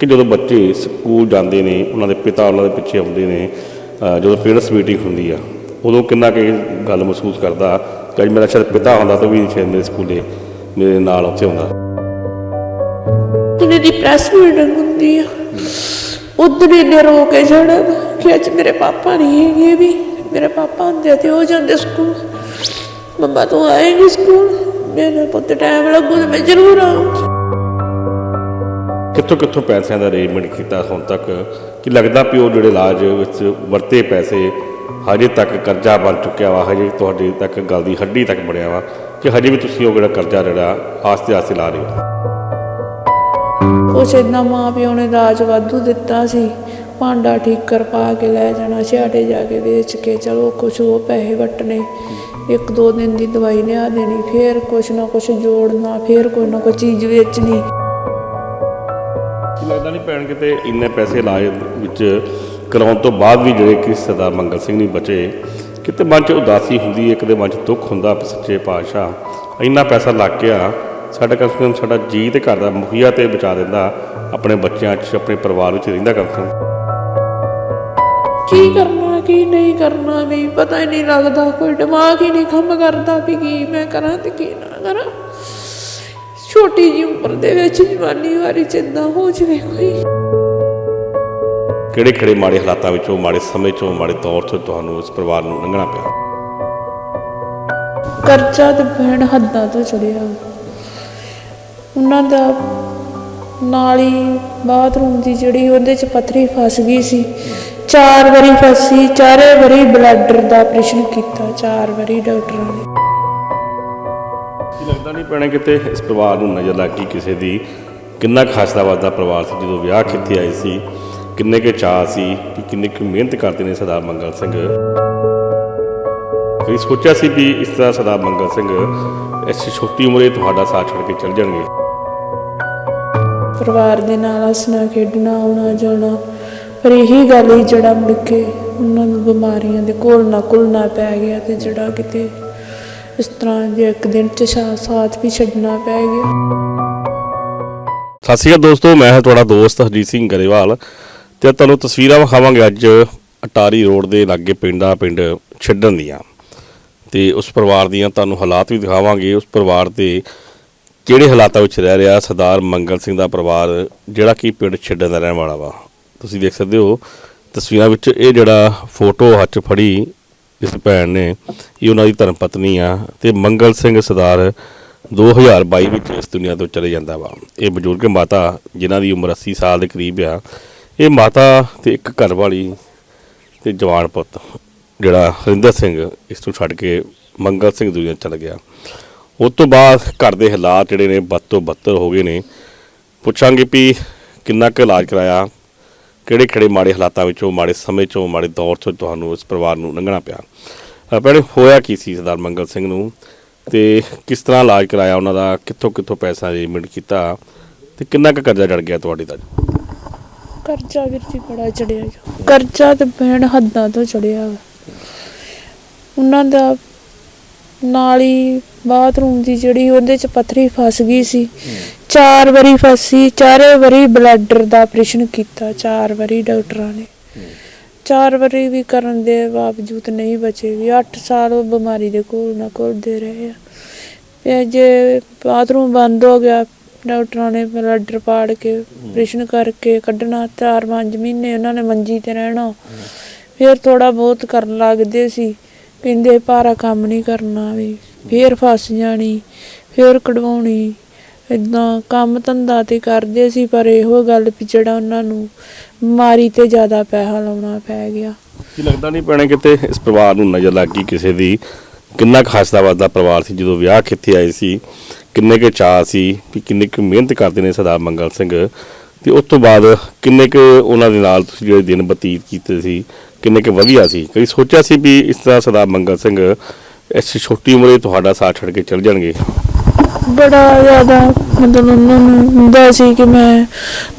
ਕਿ ਜਦੋਂ ਬੱਚੇ ਸਕੂਲ ਜਾਂਦੇ ਨੇ, ਉਹਨਾਂ ਦੇ ਪਿਤਾ ਉਹਨਾਂ ਦੇ ਪਿੱਛੇ ਆਉਂਦੇ ਨੇ ਜਦੋਂ ਪੇਰੈਂਟਸ ਮੀਟਿੰਗ ਹੁੰਦੀ ਆ, ਉਦੋਂ ਕਿੰਨਾ ਕਿ ਗੱਲ ਮਹਿਸੂਸ ਕਰਦਾ? ਕਿ ਅੱਜ ਮੇਰਾ ਸ਼ਾਇਦ ਪਿਤਾ ਹੁੰਦਾ ਤਾਂ ਵੀ ਸ਼ਾਇਦ ਮੇਰੇ ਸਕੂਲੇ, ਮੇਰੇ ਨਾਲ ਉੱਥੇ ਹੁੰਦਾ। ਜਿਹਨੇ ਦੀ ਪ੍ਰੈਸ ਮੀਟਿੰਗ ਹੁੰਦੀ ਆ ਉਦੋਂ ਇਹਨੇ ਰੋ ਕੇ ਛੜਾ ਕਿ ਅੱਜ ਮੇਰੇ ਪਾਪਾ ਨਹੀਂ ਹੈਗੇ ਵੀ, ਮੇਰੇ ਪਾਪਾ ਹੁੰਦੇ ਤੇ ਉਹ ਜਾਂਦੇ ਸਕੂਲ। ਮੰਮਾ ਤੂੰ ਆਏਗੀ ਸਕੂਲ? ਮੇਰੇ ਪੁੱਤ ਟਾਈਮ ਲੱਗੂ ਤੇ ਮੈਂ ਜ਼ਰੂਰ ਆਉਂਗੀ ਕਿੱਥੋਂ ਕਿੱਥੋਂ ਪੈਸਿਆਂ ਦਾ ਅਰੇਂਜਮੈਂਟ ਕੀਤਾ ਹੁਣ ਤੱਕ? ਕਿ ਲੱਗਦਾ ਵੀ ਉਹ ਜਿਹੜੇ ਇਲਾਜ ਵਿੱਚ ਵਰਤੇ ਪੈਸੇ, ਹਜੇ ਤੱਕ ਕਰਜ਼ਾ ਬਣ ਚੁੱਕਿਆ ਵਾ, ਹਜੇ ਤੁਹਾਡੇ ਤੱਕ ਗੱਲ ਦੀ ਹੱਡੀ ਤੱਕ ਬਣਿਆ ਵਾ, ਕਿ ਹਜੇ ਵੀ ਤੁਸੀਂ ਉਹ ਜਿਹੜਾ ਕਰਜ਼ਾ ਜਿਹੜਾ ਆਸਤੇ ਆਸਤੇ ਲਾ ਰਹੇ ਹੋ? ਕੁਛ ਏਦਾਂ ਮਾਂ ਪਿਓ ਨੇ ਦਾਜ ਵਾਧੂ ਦਿੱਤਾ ਸੀ, ਭਾਂਡਾ ਠੀਕਰ ਪਾ ਕੇ ਲੈ ਜਾਣਾ ਛਾੜੇ ਜਾ ਕੇ ਵੇਚ ਕੇ, ਚਲੋ ਕੁਛ ਉਹ ਪੈਸੇ ਵਟਣੇ, ਇੱਕ ਦੋ ਦਿਨ ਦੀ ਦਵਾਈ ਲਿਆ ਦੇਣੀ, ਫੇਰ ਕੁਛ ਨਾ ਕੁਛ ਜੋੜਨਾ, ਫੇਰ ਕੋਈ ਨਾ ਕੋਈ ਚੀਜ਼ ਵੇਚਣੀ। ਲੱਗਦਾ ਨਹੀਂ ਪੈਣ ਕਿਤੇ ਇੰਨੇ ਪੈਸੇ ਲਾਏ ਵਿੱਚ ਕਰਾਉਣ ਤੋਂ ਬਾਅਦ ਵੀ ਜਿਹੜੇ ਕਿ ਸਰਦਾਰ ਮੰਗਲ ਸਿੰਘ ਨਹੀਂ ਬਚੇ। ਕਿਤੇ ਮਨ 'ਚ ਉਦਾਸੀ ਹੁੰਦੀ ਹੈ, ਕਿਤੇ ਮਨ 'ਚ ਦੁੱਖ ਹੁੰਦਾ ਸੱਚੇ ਪਾਤਸ਼ਾਹ। ਇੰਨਾ ਪੈਸਾ ਲੱਗ ਗਿਆ, ਸਾਡਾ ਕਮ ਸਾਡਾ ਜੀ ਤੇ ਘਰ ਦਾ ਮੁਖੀਆ ਤੇ ਬਚਾ ਦਿੰਦਾ, ਆਪਣੇ ਬੱਚਿਆਂ 'ਚ, ਆਪਣੇ ਪਰਿਵਾਰ ਵਿੱਚ ਰਹਿੰਦਾ ਕਮ ਕੀ ਕਰਨਾ, ਕੀ ਨਹੀਂ ਕਰਨਾ ਵੀ ਪਤਾ ਹੀ ਨਹੀਂ ਲੱਗਦਾ, ਕੋਈ ਦਿਮਾਗ ਹੀ ਨਹੀਂ ਕੰਮ ਕਰਦਾ ਵੀ ਕੀ ਮੈਂ ਕਰਾਂ ਤੇ ਕੀ ਨਾ ਕਰਾਂ। ਛੋਟੀ ਜਿਹੀ ਉਮਰ ਦੇ ਵਿੱਚ ਜਵਾਨੀ ਵਾਰੀ ਚ ਏਦਾਂ ਹੋ ਜਵੇ ਕੋਈ। ਕਿਹੜੇ ਕਿਹੜੇ ਮਾੜੇ ਹਾਲਾਤਾਂ ਵਿੱਚੋਂ ਮਾੜੇ ਸਮੇਂ 'ਚੋਂ ਮਾੜੇ ਦੌਰ 'ਚੋਂ ਤੁਹਾਨੂੰ ਇਸ ਪਰਿਵਾਰ ਨੂੰ ਲੰਘਣਾ ਪਿਆ? ਕਰਜ਼ਾ ਤੇ ਭੈਣ ਹੱਦਾਂ ਤੋਂ ਚੜਿਆ। ਉਹਨਾਂ ਦਾ ਨਾਲੀ ਬਾਥਰੂਮ ਦੀ ਜਿਹੜੀ ਉਹਦੇ ਚ ਪੱਥਰੀ ਫਸ ਗਈ ਸੀ। ਚਾਰ ਵਾਰੀ ਫਸੀ ਚਾਰੇ ਵਾਰੀ ਬਲੈਡਰ ਦਾ ਆਪਰੇਸ਼ਨ ਕੀਤਾ ਚਾਰ ਵਾਰੀ ਡਾਕਟਰਾਂ ਨੇ। ਲੱਗਦਾ ਨਹੀਂ ਪੈਣਾ ਕਿਤੇ ਇਸ ਪਰਿਵਾਰ ਨੂੰ ਨਜ਼ਰ ਲੱਗ ਕਿਸੇ ਦੀ। ਕਿੰਨਾ ਖਾਸਾ ਵਾਦਾ ਪਰਿਵਾਰ ਸੀ, ਜਦੋਂ ਵਿਆਹ ਕਿੱਥੇ ਆਏ ਸੀ, ਕਿੰਨੇ ਕੇ ਚਾਅ ਸੀ ਕਿ ਕਿੰਨੀ ਕੁ ਮਿਹਨਤ ਕਰਦੇ ਨੇ ਸਰਦਾਰ ਮੰਗਲ ਸਿੰਘ। ਕਈ ਸੋਚਿਆ ਸੀ ਵੀ ਇਸ ਤਰ੍ਹਾਂ ਸਰਦਾਰ ਮੰਗਲ ਸਿੰਘ ਇਸ ਛੋਟੀ ਉਮਰੇ ਤੁਹਾਡਾ ਸਾਥ ਛੱਡ ਕੇ ਚੱਲ ਜਾਣਗੇ। ਪਰਿਵਾਰ ਦੇ ਨਾਲ ਹੱਸਣਾ, ਖੇਡਣਾ, ਆਉਣਾ, ਜਾਣਾ, ਪਰ ਇਹੀ ਗੱਲ ਹੀ ਜਿਹੜਾ ਮੁੜ ਕੇ ਉਹਨਾਂ ਨੂੰ ਬਿਮਾਰੀਆਂ ਦੇ ਕੋਲ ਨਾ ਕੁਲਣਾ ਪੈ ਗਿਆ ਤੇ ਜਿਹੜਾ ਕਿਤੇ ਇਸ ਤਰ੍ਹਾਂ ਜੇ ਇੱਕ ਦਿਨ ਚ ਸਾ- ਸਾਥ ਵੀ ਛੱਡਣਾ ਪੈ ਗਿਆ। ਸਤਿ ਸ਼੍ਰੀ ਅਕਾਲ ਦੋਸਤੋ, ਮੈਂ ਹਾਂ ਤੁਹਾਡਾ ਦੋਸਤ ਹਰਜੀਤ ਸਿੰਘ ਗਰੇਵਾਲ ਤੇ ਤੁਹਾਨੂੰ ਤਸਵੀਰਾਂ ਵਿਖਾਵਾਂਗੇ ਅੱਜ ਅਟਾਰੀ ਰੋਡ ਦੇ ਲਾਗੇ ਪਿੰਡਾਂ, ਪਿੰਡ ਛੱਡਣ ਦੀਆਂ। ਤੇ ਉਸ ਪਰਿਵਾਰ ਦੀਆਂ ਤੁਹਾਨੂੰ ਹਾਲਾਤ ਵੀ ਦਿਖਾਵਾਂਗੇ। ਉਸ ਪਰਿਵਾਰ ਦੇ ਕਿਹੜੇ ਹਾਲਾਤਾਂ ਵਿੱਚ ਰਹਿ ਰਿਹਾ ਸਰਦਾਰ ਮੰਗਲ ਸਿੰਘ ਦਾ ਪਰਿਵਾਰ, ਜਿਹੜਾ ਕਿ ਪਿੰਡ ਛੱਡਣ ਦਾ ਰਹਿਣ ਵਾਲਾ ਵਾ। ਤੁਸੀਂ ਦੇਖ ਸਕਦੇ ਹੋ ਤਸਵੀਰਾਂ ਵਿੱਚ ਇਹ ਜਿਹੜਾ ਫੋਟੋ ਹੱਥ 'ਚ ਫੜੀ ਇਸ ਭੈਣ ਨੇ ਇਹ ਉਹਨਾਂ ਦੀ ਧਰਮ ਪਤਨੀ ਆ ਤੇ ਮੰਗਲ ਸਿੰਘ ਸਰਦਾਰ 2022 ਵਿੱਚ ਇਸ ਦੁਨੀਆ ਤੋਂ ਚਲੇ ਜਾਂਦਾ ਵਾ। ਇਹ ਬਜ਼ੁਰਗ ਮਾਤਾ ਜਿਨ੍ਹਾਂ ਦੀ ਉਮਰ 80 ਸਾਲ ਦੇ ਕਰੀਬ ਆ, ਇਹ ਮਾਤਾ ਤੇ ਇੱਕ ਘਰ ਵਾਲੀ ਤੇ ਜਵਾਨ ਪੁੱਤ, ਜਿਹੜਾ ਹਰਿੰਦਰ ਸਿੰਘ ਇਸ ਤੋਂ ਛੱਡ ਕੇ ਮੰਗਲ ਸਿੰਘ ਦੁਨੀਆ ਚਲ ਗਿਆ। ਉਸ ਤੋਂ ਬਾਅਦ ਘਰ ਦੇ ਹਾਲਾਤ ਜਿਹੜੇ ਨੇ ਬਦ ਤੋਂ ਬੱਤਰ ਹੋ ਗਏ ਨੇ। ਪੁੱਛਾਂਗੇ ਵੀ ਕਿੰਨਾ ਕੁ ਇਲਾਜ ਕਰਾਇਆ ਕਿਹੜੇ ਕਿਹੜੇ ਮਾੜੇ ਹਾਲਾਤਾਂ ਵਿੱਚੋਂ, ਮਾੜੇ ਸਮੇਂ ਚੋਂ ਮਾੜੇ ਦੌਰ ਤੋਂ ਤੁਹਾਨੂੰ ਇਸ ਪਰਿਵਾਰ ਨੂੰ ਲੰਘਣਾ ਪਿਆ। ਭੈਣੇ, ਹੋਇਆ ਕੀ ਸੀ ਸਰਦਾਰ ਮੰਗਲ ਸਿੰਘ ਨੂੰ? ਤੇ ਕਿਸ ਤਰ੍ਹਾਂ ਇਲਾਜ ਕਰਾਇਆ ਉਹਨਾਂ ਦਾ? ਕਿੱਥੋਂ ਕਿੱਥੋਂ ਪੈਸਾ ਅਰੇਂਜਮੈਂਟ ਕੀਤਾ? ਤੇ ਕਿੰਨਾ ਕੁ ਕਰਜ਼ਾ ਜੜ ਗਿਆ ਤੁਹਾਡੇ ਦਾ ਕਰਜ਼ਾ ਵੀਰ ਜੀ ਬੜਾ ਚੜਿਆ ਕਰਜ਼ਾ ਤੇ ਭੈਣ ਹੱਦਾਂ ਤੋਂ ਚੜਿਆ ਉਹਨਾਂ ਦਾ ਨਾਲੀ ਬਾਥਰੂਮ ਦੀ ਜਿਹੜੀ ਉਹਦੇ ਚ ਪੱਥਰੀ ਫਸ ਗਈ ਸੀ। ਚਾਰ ਵਾਰੀ ਫਸੀ ਚਾਰੇ ਵਾਰੀ ਬਲੈਡਰ ਦਾ ਆਪਰੇਸ਼ਨ ਕੀਤਾ ਚਾਰ ਵਾਰੀ ਡਾਕਟਰਾਂ ਨੇ। ਚਾਰ ਵਾਰੀ ਵੀ ਕਰਨ ਦੇ ਬਾਵਜੂਦ ਨਹੀਂ ਬਚੇ ਵੀ 8 ਸਾਲ ਉਹ ਬਿਮਾਰੀ ਦੇ ਕੋਲ ਨਾ ਕੋਲਦੇ ਰਹੇ ਆ। ਤੇ ਜੇ ਬਾਥਰੂਮ ਬੰਦ ਹੋ ਗਿਆ ਡਾਕਟਰਾਂ ਨੇ ਬਲੱਡਰ ਪਾੜ ਕੇ ਆਪਰੇਸ਼ਨ ਕਰਕੇ ਕੱਢਣਾ ਚਾਰ ਪੰਜ ਮਹੀਨੇ ਉਹਨਾਂ ਨੇ ਮੰਜੀ ਤੇ ਰਹਿਣਾ। ਫਿਰ ਥੋੜਾ ਬਹੁਤ ਕਰਨ ਲੱਗਦੇ ਸੀ। ਕਹਿੰਦੇ ਭਾਰਾ ਕੰਮ ਨਹੀਂ ਕਰਨਾ ਵੀ, ਫਿਰ ਫਸ ਜਾਣੀ, ਫਿਰ ਕਢਵਾਉਣੀ। ਇਦਾਂ ਕੰਮ ਧੰਦਾ ਤੇ ਕਰਦੇ ਸੀ, ਪਰ ਇਹੋ ਗੱਲ ਵੀ ਜਿਹੜਾ ਉਹਨਾਂ ਨੂੰ ਬਿਮਾਰੀ ਤੇ ਜ਼ਿਆਦਾ ਪੈਸਾ ਲਾਉਣਾ ਪੈ ਗਿਆ। ਕੀ ਲੱਗਦਾ ਨਹੀਂ ਪੈਣਾ ਕਿਤੇ ਇਸ ਪਰਿਵਾਰ ਨੂੰ ਨਜ਼ਰ ਲੱਗ ਗਈ ਕਿਸੇ ਦੀ? ਕਿੰਨਾ ਖਾਸਾ ਵਾਦਾ ਪਰਿਵਾਰ ਸੀ, ਜਦੋਂ ਵਿਆਹ ਕਿੱਥੇ ਆਏ ਸੀ। ਕਿੰਨੇ ਕੁ ਚਾਅ ਸੀ, ਵੀ ਕਿੰਨੀ ਕੁ ਮਿਹਨਤ ਕਰਦੇ ਨੇ ਸਰਦਾਰ ਮੰਗਲ ਸਿੰਘ। ਤੇ ਉਸ ਤੋਂ ਬਾਅਦ ਕਿੰਨੇ ਕੁ ਉਹਨਾਂ ਦੇ ਨਾਲ ਤੁਸੀਂ ਜਿਹੜੇ ਦਿਨ ਬਤੀਤ ਕੀਤੇ ਸੀ ਕਿੰਨੇ ਕੁ ਵਧੀਆ ਸੀ? ਕਈ ਸੋਚਿਆ ਸੀ ਵੀ ਇਸ ਤਰ੍ਹਾਂ ਸਰਦਾਰ ਮੰਗਲ ਸਿੰਘ ਇਸ ਛੋਟੀ ਉਮਰੇ ਤੁਹਾਡਾ ਸਾਥ ਛੱਡ ਕੇ ਚੱਲ ਜਾਣਗੇ? ਬੜਾ ਜ਼ਿਆਦਾ ਮਤਲਬ ਉਹਨਾਂ ਨੂੰ ਹੁੰਦਾ ਸੀ ਕਿ ਮੈਂ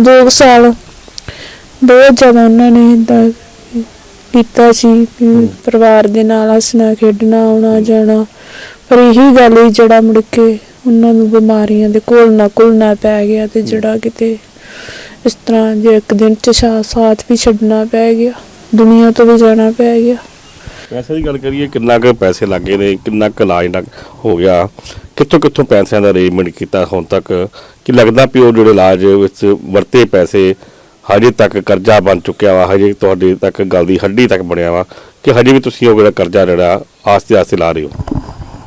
2 ਸਾਲ ਬਹੁਤ ਜ਼ਿਆਦਾ ਉਹਨਾਂ ਨੇ ਏਦਾਂ ਕੀਤਾ ਸੀ ਵੀ ਪਰਿਵਾਰ ਦੇ ਨਾਲ ਹੱਸਣਾ ਖੇਡਣਾ ਆਉਣਾ ਜਾਣਾ। ਪਰ ਇਹੀ ਗੱਲ ਹੀ ਜਿਹੜਾ ਮੁੜ ਕੇ ਉਹਨਾਂ ਨੂੰ ਬਿਮਾਰੀਆਂ ਦੇ ਕੋਲ ਨਾ ਕੁਲਣਾ ਪੈ ਗਿਆ ਤੇ ਜਿਹੜਾ ਕਿਤੇ ਇਸ ਤਰ੍ਹਾਂ ਜੇ ਇੱਕ ਦਿਨ ਚ ਸਾ- ਸਾਥ ਵੀ ਛੱਡਣਾ ਪੈ ਗਿਆ, ਦੁਨੀਆ ਤੋਂ ਵੀ ਜਾਣਾ ਪੈ ਗਿਆ। ਪੈਸੇ ਦੀ ਗੱਲ ਕਰੀਏ, ਕਿੰਨਾ ਕੁ ਪੈਸੇ ਲੱਗੇ ਨੇ, ਕਿੰਨਾ ਕੁ ਇਲਾਜ ਲੱਗ ਹੋ ਗਿਆ। ਕਿੱਥੋਂ ਕਿੱਥੋਂ ਪੈਸਿਆਂ ਦਾ ਅਰੇਂਜਮੈਂਟ ਕੀਤਾ ਹੁਣ ਤੱਕ? ਕਿ ਲੱਗਦਾ ਵੀ ਉਹ ਜਿਹੜੇ ਇਲਾਜ ਵਿੱਚ ਵਰਤੇ ਪੈਸੇ, ਹਜੇ ਤੱਕ ਕਰਜ਼ਾ ਬਣ ਚੁੱਕਿਆ ਵਾ, ਹਜੇ ਤੁਹਾਡੇ ਤੱਕ ਗੱਲ ਦੀ ਹੱਡੀ ਤੱਕ ਬਣਿਆ ਵਾ, ਕਿ ਹਜੇ ਵੀ ਤੁਸੀਂ ਉਹ ਜਿਹੜਾ ਕਰਜ਼ਾ ਜਿਹੜਾ ਆਸਤੇ ਆਸਤੇ ਲਾ ਰਹੇ ਹੋ?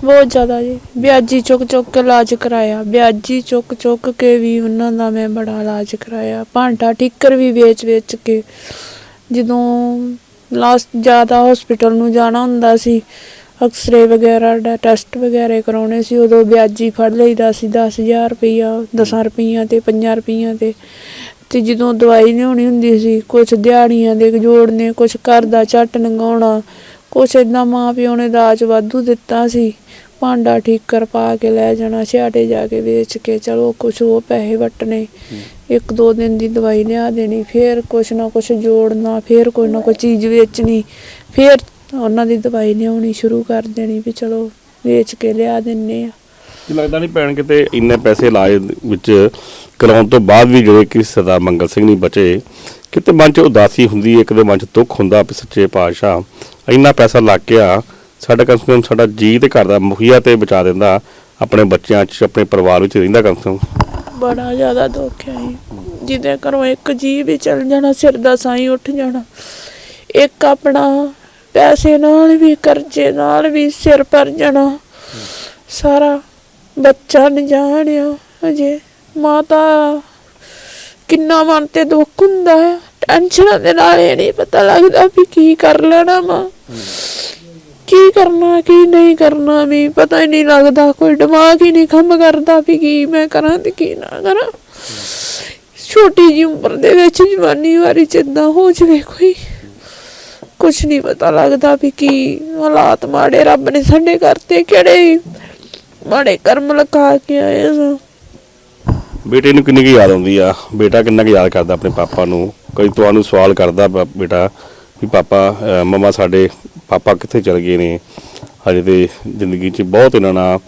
ਬਹੁਤ ਜ਼ਿਆਦਾ ਜੀ। ਵਿਆਜੀ ਚੁੱਕ ਚੁੱਕ ਕੇ ਇਲਾਜ ਕਰਾਇਆ। ਵਿਆਜੀ ਚੁੱਕ ਚੁੱਕ ਕੇ ਵੀ ਉਹਨਾਂ ਦਾ ਮੈਂ ਬੜਾ ਇਲਾਜ ਕਰਾਇਆ। ਭਾਂਡਾ, ਠੀਕਰ ਵੀ ਵੇਚ ਵੇਚ ਕੇ ਜਦੋਂ ਲਾਸਟ ਜ਼ਿਆਦਾ ਹਸਪੀਟਲ ਨੂੰ ਜਾਣਾ ਹੁੰਦਾ ਸੀ ਐਕਸਰੇ ਵਗੈਰਾ ਦਾ ਟੈਸਟ ਵਗੈਰਾ ਕਰਾਉਣੇ ਸੀ, ਉਦੋਂ ਵਿਆਜੀ ਫੜ ਲਈਦਾ ਸੀ 10000 ਰੁਪਈਆ 10 ਰੁਪਈਆ ਤੇ 5 ਰੁਪਈਆ ਤੇ। ਤੇ ਜਦੋਂ ਦਵਾਈ ਲਿਆਉਣੀ ਹੁੰਦੀ ਸੀ ਕੁਝ ਦਿਹਾੜੀਆਂ ਦੇ ਜੋੜਨੇ ਕੁਝ ਘਰ ਦਾ ਝੱਟ ਲੰਘਾਉਣਾ ਕੁਛ ਏਦਾਂ ਮਾਂ ਪਿਓ ਨੇ ਦਾਜ ਵਾਧੂ ਦਿੱਤਾ ਸੀ। ਭਾਂਡਾ ਠੀਕਰ ਪਾ ਕੇ ਲੈ ਜਾਣਾ ਛਾਟੇ ਜਾ ਕੇ ਵੇਚ ਕੇ ਚਲੋ ਕੁਛ ਉਹ ਪੈਸੇ ਵਟਣੇ। ਇੱਕ ਦੋ ਦਿਨ ਦੀ ਦਵਾਈ ਲਿਆ ਦੇਣੀ ਫੇਰ ਕੁਛ ਨਾ ਕੁਛ ਜੋੜਨਾ ਫੇਰ ਕੋਈ ਨਾ ਕੋਈ ਚੀਜ਼ ਵੇਚਣੀ ਫੇਰ ਉਹਨਾਂ ਦੀ ਦਵਾਈ ਲਿਆਉਣੀ ਸ਼ੁਰੂ ਕਰ ਦੇਣੀ ਵੀ ਚਲੋ ਵੇਚ ਕੇ ਲਿਆ ਦਿੰਨੇ ਆ। ਕੀ ਲੱਗਦਾ ਨਹੀਂ ਭੈਣ ਕਿਤੇ ਇੰਨੇ ਪੈਸੇ ਇਲਾਜ ਵਿੱਚ ਕਰਾਉਣ ਤੋਂ ਬਾਅਦ ਵੀ ਜਿਹੜੇ ਕਿ ਸਰਦਾਰ ਮੰਗਲ ਸਿੰਘ ਨਹੀਂ ਬਚੇ ਕਿਤੇ ਮਨ 'ਚ ਉਦਾਸੀ ਹੁੰਦੀ ਹੈ ਕਿਤੇ ਮਨ 'ਚ ਦੁੱਖ ਹੁੰਦਾ ਵੀ ਸੱਚੇ ਪਾਤਸ਼ਾਹ ਇੰਨਾ ਪੈਸਾ ਲੱਗ ਗਿਆ, ਸਾਡਾ ਕਮ ਸੇ ਕਮ ਸਾਡਾ ਜੀ ਤੇ ਘਰ ਦਾ ਮੁਖੀਆ ਤੇ ਬਚਾ ਦਿੰਦਾ, ਆਪਣੇ ਬੱਚਿਆਂ 'ਚ, ਆਪਣੇ ਪਰਿਵਾਰ ਵਿੱਚ ਰਹਿੰਦਾ ਕਮ ਬੜਾ ਜ਼ਿਆਦਾ ਦੁੱਖ ਹੈ ਜਿਹਦੇ ਘਰੋਂ ਇੱਕ ਜੀ ਵੀ ਚਲ ਜਾਣਾ, ਸਿਰ ਦਾ ਸਾਈ ਉੱਠ ਜਾਣਾ। ਇੱਕ ਆਪਣਾ ਪੈਸੇ ਨਾਲ ਵੀ, ਕਰਜ਼ੇ ਨਾਲ ਵੀ ਸਿਰ ਭਰ ਜਾਣਾ। ਸਾਰਾ ਬੱਚਾ ਨ ਜਾਣਿਆ ਅਜੇ ਮਾਤਾ ਕਿੰਨਾ ਮਨ ਤੇ ਦੁੱਖ ਹੁੰਦਾ ਹੈ। ਟੈਨਸ਼ਨਾਂ ਦੇ ਨਾਲ ਇਹ ਨਹੀਂ ਪਤਾ ਲੱਗਦਾ ਵੀ ਕੀ ਕਰ ਲੈਣਾ ਵਾ। ਕੀ ਕਰਨਾ, ਕੀ ਨਹੀਂ ਕਰਨਾ ਵੀ ਪਤਾ ਹੀ ਨਹੀਂ ਲੱਗਦਾ। ਕੋਈ ਦਿਮਾਗ ਹੀ ਨਹੀਂ ਕੰਮ ਕਰਦਾ ਵੀ ਕੀ ਮੈਂ ਕਰਾਂ ਤੇ ਕੀ ਨਾ ਕਰਾਂ। ਛੋਟੀ ਜਿਹੀ ਉਮਰ ਦੇ ਵਿੱਚ ਜਵਾਨੀ ਵਾਰੀ ਚ ਏਦਾਂ ਹੋ ਜਵੇ ਕੋਈ। ਕੁਝ ਨਹੀਂ ਪਤਾ ਲੱਗਦਾ ਵੀ ਕੀ ਹਾਲਾਤ ਮਾੜੇ ਰੱਬ ਨੇ ਸਾਡੇ ਕਰਤੇ ਕਿਹੜੇ ਮਾੜੇ ਕਰਮ ਲਗਾ ਕੇ ਆਏ ਸਾਂ ਬੇਟੇ ਨੂੰ ਕਿੰਨੀ ਕੁ ਯਾਦ ਆਉਂਦੀ ਆ? ਬੇਟਾ ਕਿੰਨਾ ਕੁ ਯਾਦ ਕਰਦਾ ਆਪਣੇ ਪਾਪਾ ਨੂੰ? ਕਈ ਤੁਹਾਨੂੰ ਸਵਾਲ ਕਰਦਾ ਬ- ਬੇਟਾ ਵੀ ਪਾਪਾ, ਅਹ, ਮਮਾ ਸਾਡੇ ਪਾਪਾ ਕਿੱਥੇ ਚਲ ਗਏ ਨੇ? ਹਜੇ ਤੇ ਜ਼ਿੰਦਗੀ 'ਚ ਬਹੁਤ ਇਹਨਾਂ ਨਾਲ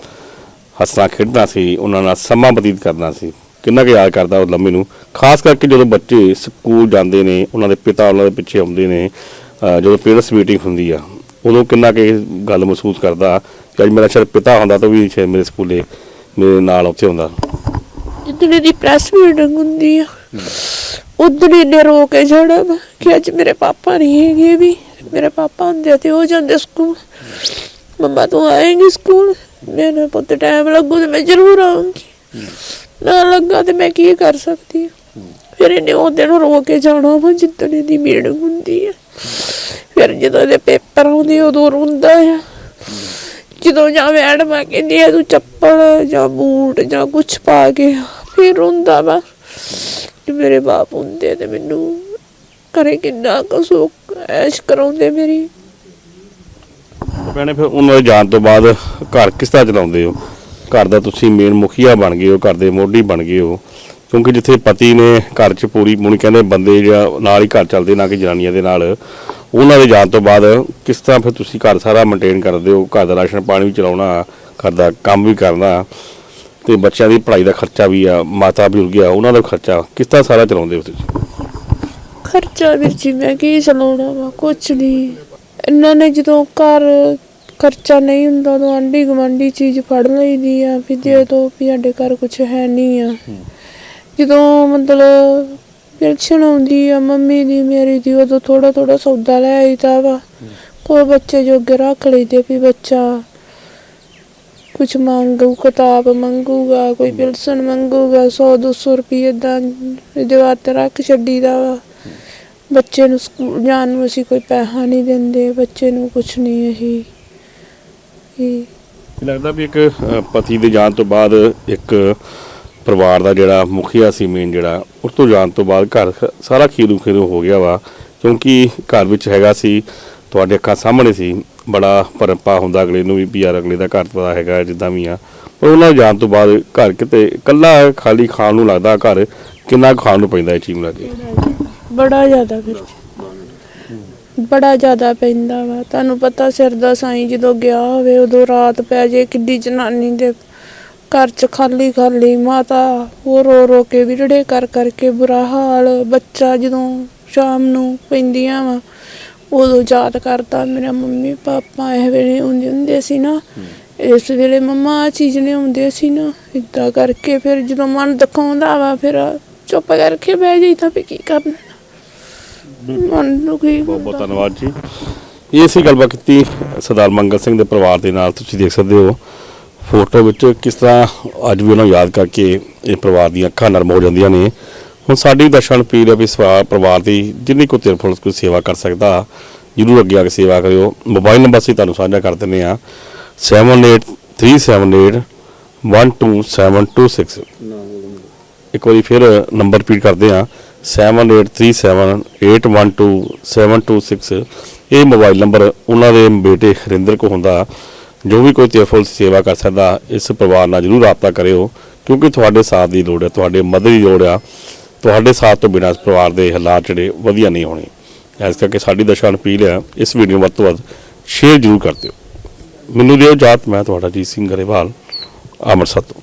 ਹੱਸਣਾ ਖੇਡਣਾ ਸੀ, ਉਹਨਾਂ ਨਾਲ ਸਮਾਂ ਬਤੀਤ ਕਰਨਾ ਸੀ। ਕਿੰਨਾ ਕੁ ਯਾਦ ਕਰਦਾ ਉਹ ਲੰਮੇ ਨੂੰ? ਖਾਸ ਕਰਕੇ ਜਦੋਂ ਬੱਚੇ ਸਕੂਲ ਜਾਂਦੇ ਨੇ, ਉਹਨਾਂ ਦੇ ਪਿਤਾ ਉਹਨਾਂ ਦੇ ਪਿੱਛੇ ਆਉਂਦੇ ਨੇ, ਅਹ, ਜਦੋਂ ਪੇਰੈਂਟਸ ਮੀਟਿੰਗ ਹੁੰਦੀ ਆ, ਉਦੋਂ ਕਿੰਨਾ ਕੁ ਇਹ ਗੱਲ ਮਹਿਸੂਸ ਕਰਦਾ ਕਿ ਅੱਜ ਮੇਰਾ ਸ਼ਾਇਦ ਪਿਤਾ ਹੁੰਦਾ ਤਾਂ ਵੀ ਸ਼ਾਇਦ ਮੇਰੇ ਸਕੂਲੇ ਮੇਰੇ ਨਾਲ ਉੱਥੇ ਹੁੰਦਾ। ਜਿੱਦਣ ਦੀ ਪ੍ਰੈਸ ਮੀਟਿੰਗ ਹੁੰਦੀ ਆ। ਉਦੋਂ ਇਹਨੇ ਰੋ ਕੇ ਜਾਣਾ ਵਾ ਕਿ ਅੱਜ ਮੇਰੇ ਪਾਪਾ ਨਹੀਂ ਹੈਗੇ ਵੀ ਮੇਰੇ ਪਾਪਾ ਹੁੰਦੇ ਤੇ ਉਹ ਜਾਂਦੇ ਸਕੂਲ। ਮੰਮਾ ਤੂੰ ਆਏਂਗੀ ਸਕੂਲ? ਮੇਰੇ ਪੁੱਤ ਟਾਈਮ ਲੱਗੂ ਤੇ ਮੈਂ ਜ਼ਰੂਰ ਆਉਂਗੀ ਨਾ ਲੱਗਾ ਤੇ ਮੈਂ ਕੀ ਕਰ ਸਕਦੀ ਹਾਂ ਫਿਰ ਇਹਨੇ ਉਹ ਦਿਨ ਰੋ ਕੇ ਜਾਣਾ ਵਾ ਜਿੱਦਣ ਦੀ ਮੀਟਿੰਗ ਹੁੰਦੀ ਆ। ਫਿਰ ਜਦੋਂ ਇਹਦੇ ਪੇਪਰ ਆਉਂਦੇ ਉਦੋਂ ਰੋਂਦਾ ਆ। ਜਦੋਂ ਜਾਂ ਮੈਡਮ ਆ ਕਹਿੰਦੀ ਆ ਤੂੰ ਚੱਪਲ ਜਾਂ ਬੂਟ ਜਾਂ ਕੁਛ ਪਾ ਕੇ ਆ, ਫਿਰ ਰੋਂਦਾ ਵਾ ਕਿ ਮੇਰੇ ਬਾਪ ਹੁੰਦੇ ਤੇ ਮੈਨੂੰ ਕਰੇ ਕਿੰਨਾ ਕੁ ਐਸ਼ ਕਰਾਉਂਦੇ ਮੇਰੀ। ਭੈਣੇ, ਫਿਰ ਉਹਨਾਂ ਦੇ ਜਾਣ ਤੋਂ ਬਾਅਦ ਘਰ ਕਿਸ ਤਰ੍ਹਾਂ ਚਲਾਉਂਦੇ ਹੋ? ਘਰ ਦਾ ਤੁਸੀਂ ਮੇਨ ਮੁਖੀਆ ਬਣ ਗਏ ਹੋ, ਘਰ ਦੇ ਮੋਢੀ ਬਣ ਗਏ ਹੋ। ਕਿਉਂਕਿ ਜਿੱਥੇ ਪਤੀ ਨੇ ਘਰ 'ਚ ਪੂਰੀ ਮੁਣੀ ਕਹਿੰਦੇ ਬੰਦੇ ਜਾਂ ਨਾਲ ਹੀ ਘਰ ਚੱਲਦੇ, ਨਾ ਕਿ ਜਨਾਨੀਆਂ ਦੇ ਨਾਲ, ਉਹਨਾਂ ਦੇ ਜਾਣ ਤੋਂ ਬਾਅਦ ਕਿਸ ਤਰ੍ਹਾਂ ਫਿਰ ਤੁਸੀਂ ਘਰ ਸਾਰਾ ਮੇਨਟੇਨ ਕਰਦੇ ਹੋ? ਘਰ ਦਾ ਰਾਸ਼ਨ ਪਾਣੀ ਵੀ ਚਲਾਉਣਾ, ਘਰ ਦਾ ਕੰਮ ਵੀ ਕਰਨਾ। ਤੇ ਬੱਚਿਆਂ ਦੀ ਪੜ੍ਹਾਈ ਦਾ ਖਰਚਾ ਵੀ ਆ ਮਾਤਾ ਬਜ਼ੁਰਗ ਆ ਉਹਨਾਂ ਦਾ ਖਰਚਾ ਕਿਸ ਤਰ੍ਹਾਂ ਸਾਰਾ ਚਲਾਉਂਦੇ ਹੋ ਤੁਸੀਂ? ਖਰਚਾ ਵੀਰ ਜੀ ਮੈਂ ਕੀ ਚਲਾਉਣਾ ਵਾ? ਕੁਛ ਨਹੀਂ। ਇਹਨਾਂ ਨੇ ਜਦੋਂ ਘਰ ਖਰਚਾ ਨਹੀਂ ਹੁੰਦਾ ਤਾਂ ਆਂਢੀ ਗੁਆਂਢੀ ਚੀਜ਼ ਫੜ ਲਈਦੀ ਆ ਵੀ ਦੇ ਦੋ ਵੀ ਸਾਡੇ ਘਰ ਕੁਛ ਹੈ ਨਹੀਂ ਆ। ਜਦੋਂ ਮਤਲਬ ਪੈਨਸ਼ਨ ਆਉਂਦੀ ਆ ਮੰਮੀ ਦੀ ਮੇਰੀ ਦੀ ਉਦੋਂ ਥੋੜਾ ਥੋੜਾ ਸੌਦਾ ਲੈ ਆਈਦਾ ਵਾ। ਕੋਈ ਬੱਚੇ ਜੋਗੇ ਰੱਖ ਲਈਦੇ ਵੀ ਬੱਚਾ ਕੁਛ ਮੰਗੂ ਕਿਤਾਬ ਮੰਗੂਗਾ ਕੋਈ ਪਿਲਸਨ ਮੰਗੂਗਾ 100 200 ਰੁਪਏ ਦਾ ਵਾਸਤੇ ਰੱਖ ਛੱਡੀਦਾ ਵਾ ਬੱਚੇ ਨੂੰ ਸਕੂਲ ਜਾਣ ਨੂੰ ਅਸੀਂ ਕੋਈ ਪੈਸਾ ਨਹੀਂ ਦਿੰਦੇ ਬੱਚੇ ਨੂੰ ਕੁਛ ਨਹੀਂ ਇਹੀ ਇਹ। ਲੱਗਦਾ ਵੀ ਇੱਕ ਅ, ਪਤੀ ਦੇ ਜਾਣ ਤੋਂ ਬਾਅਦ ਇੱਕ ਪਰਿਵਾਰ ਦਾ ਜਿਹੜਾ ਮੁਖੀਆ ਸੀ ਮੇਨ ਜਿਹੜਾ ਉਸ ਤੋਂ ਜਾਣ ਤੋਂ ਬਾਅਦ ਘਰ ਖ- ਸਾਰਾ ਖੀਰੂ ਖੀਰੂ ਹੋ ਗਿਆ ਵਾ। ਕਿਉਂਕਿ ਘਰ ਵਿੱਚ ਹੈਗਾ ਸੀ ਤੁਹਾਡੇ ਅੱਖਾਂ ਸਾਹਮਣੇ ਸੀ ਬੜਾ ਪਰੰਪਾ ਹੁੰਦਾ ਅਗਲੇ ਨੂੰ ਵੀ ਯਾਰ ਅਗਲੇ ਦਾ ਘਰ ਪਤਾ ਹੈਗਾ ਜਿੱਦਾਂ ਵੀ ਆ। ਪਰ ਉਹਨਾਂ ਦੇ ਜਾਣ ਤੋਂ ਬਾਅਦ ਘਰ ਕਿਤੇ ਇਕੱਲਾ ਖਾਲੀ ਖਾਣ ਨੂੰ ਲੱਗਦਾ ਘਰ, ਕਿੰਨਾ ਖਾਣ ਨੂੰ ਪੈਂਦਾ ਇਹ ਚੀਜ਼ ਨੂੰ ਲੱਗੇ ਬੜਾ ਜ਼ਿਆਦਾ ਵੀਰ ਬੜਾ ਜ਼ਿਆਦਾ ਪੈਂਦਾ ਵਾ। ਤੁਹਾਨੂੰ ਪਤਾ ਸਿਰ ਦਾ ਸਾਈਂ ਜਦੋਂ ਗਿਆ ਹੋਵੇ, ਉਦੋਂ ਰਾਤ ਪੈ ਜੇ, ਕਿੱਡੀ ਜਨਾਨੀ ਦੇ ਘਰ ਚ ਖਾਲੀ ਖਾਲੀ ਮਾਤਾ, ਉਹ ਰੋ ਰੋ ਕੇ ਵਿਰੜੇ ਕਰ ਕਰਕੇ ਬੁਰਾ ਹਾਲ, ਬੱਚਾ ਜਦੋਂ ਸ਼ਾਮ ਨੂੰ ਪੈਂਦੀਆਂ ਵਾ। ਉਦੋਂ ਯਾਦ ਕਰਦਾ ਮੇਰਾ ਮੰਮੀ ਪਾਪਾ ਇਹ ਵੇਲੇ ਹੁੰਦੇ ਹੁੰਦੇ ਸੀ ਨਾ ਇਸ ਵੇਲੇ ਮੰਮਾ ਆ ਚੀਜ਼ ਨੇ ਹੁੰਦੇ ਸੀ ਨਾ ਇਦਾਂ ਕਰਕੇ ਫਿਰ ਜਦੋਂ ਮਨ ਦਿਖਾਉਂਦਾ ਵਾ ਫਿਰ ਚੁੱਪ ਕਰਕੇ ਬਹਿ ਜਾਈਦਾ ਵੀ ਕੀ ਕਰਨਾ। ਮਨ ਨੂੰ ਕੀ ਬਹੁਤ ਬਹੁਤ ਧੰਨਵਾਦ ਜੀ। ਇਹ ਸੀ ਗੱਲਬਾਤ ਕੀਤੀ ਸਰਦਾਰ ਮੰਗਲ ਸਿੰਘ ਦੇ ਪਰਿਵਾਰ ਦੇ ਨਾਲ ਤੁਸੀਂ ਦੇਖ ਸਕਦੇ ਹੋ ਫੋਟੋ ਵਿੱਚ ਕਿਸ ਤਰ੍ਹਾਂ ਅੱਜ ਵੀ ਉਹਨਾਂ ਨੂੰ ਯਾਦ ਕਰਕੇ ਇਹ ਪਰਿਵਾਰ ਦੀਆਂ ਅੱਖਾਂ ਨਰਮ ਹੋ ਜਾਂਦੀਆਂ ਨੇ। ਹੁਣ ਸਾਡੀ ਦਰਸ਼ਨ ਅਪੀਲ ਹੈ ਵੀ ਸਵਾ ਪਰਿਵਾਰ ਦੀ ਜਿੰਨੀ ਕੋ ਤੇਰ ਫੁੱਲ ਕੋਈ ਸੇਵਾ ਕਰ ਸਕਦਾ, ਜਰੂਰ ਅੱਗੇ ਆ ਕੇ ਸੇਵਾ ਕਰਿਓ। ਮੋਬਾਈਲ ਨੰਬਰ ਅਸੀਂ ਤੁਹਾਨੂੰ ਸਾਂਝਾ ਕਰ ਦਿੰਦੇ ਆ 7837812726 ਇੱਕ ਵਾਰੀ ਫਿਰ ਨੰਬਰ ਰਿਪੀਟ ਕਰਦੇ ਆ 7837812726 ਇਹ ਮੋਬਾਈਲ ਨੰਬਰ ਉਹਨਾਂ ਦੇ ਬੇਟੇ ਹਰਿੰਦਰ ਕੋ ਹੁੰਦਾ। ਜੋ ਵੀ ਕੋਈ ਤੇਫੁਲ ਸੇਵਾ ਕਰ ਸਕਦਾ, ਇਸ ਪਰਿਵਾਰ ਨਾਲ ਜਰੂਰ ਰਾਬਤਾ ਕਰਿਓ, ਕਿਉਂਕਿ ਤੁਹਾਡੇ ਸਾਥ ਦੀ ਲੋੜ ਹੈ, ਤੁਹਾਡੇ ਮਦਦ ਦੀ ਲੋੜ ਆ। ਤੁਹਾਡੇ ਸਾਥ ਤੋਂ ਬਿਨਾਂ ਇਸ ਪਰਿਵਾਰ ਦੇ ਹਾਲਾਤ ਜਿਹੜੇ ਵਧੀਆ ਨਹੀਂ ਹੋਣੇ। ਇਸ ਕਰਕੇ ਸਾਡੀ ਦਰਸ਼ਨ ਅਪੀਲ ਹੈ, ਇਸ ਵੀਡੀਓ ਨੂੰ ਵੱਧ ਤੋਂ ਵੱਧ ਸ਼ੇਅਰ ਜਰੂਰ ਕਰ ਦਿਓ। ਮੈਨੂੰ ਦਿਓ ਜਾਤ, ਮੈਂ ਤੁਹਾਡਾ ਜੀਤ ਸਿੰਘ ਗਰੇਵਾਲ, ਅੰਮ੍ਰਿਤਸਰ ਤੋਂ।